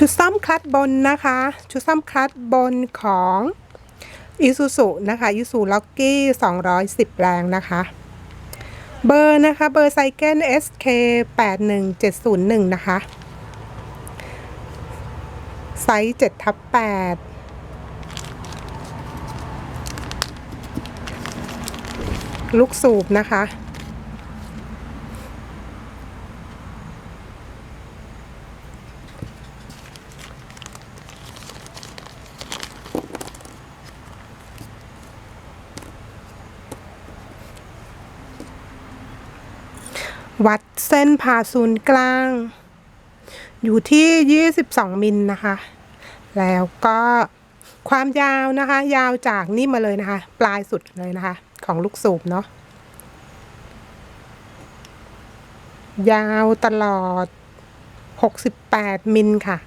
ชุดซ่อมคลัตบนนะคะ ชุดซ่อมคลัตบนของอีซูซุนะคะอีซูล็อกกี้210 แรงนะคะ เบอร์นะคะ เบอร์ไซเคิล SK 81701 นะคะ ไซส์7ทับ8ลูกสูบนะคะ วัดเส้นผ่าศูนย์กลาง อยู่ที่ 22 มิลนะคะ แล้วก็ความยาวนะคะ ยาวจากนี่มาเลยนะคะ ปลายสุดเลยนะคะ ของลูกสูบเนาะยาวตลอด 68 มิลค่ะ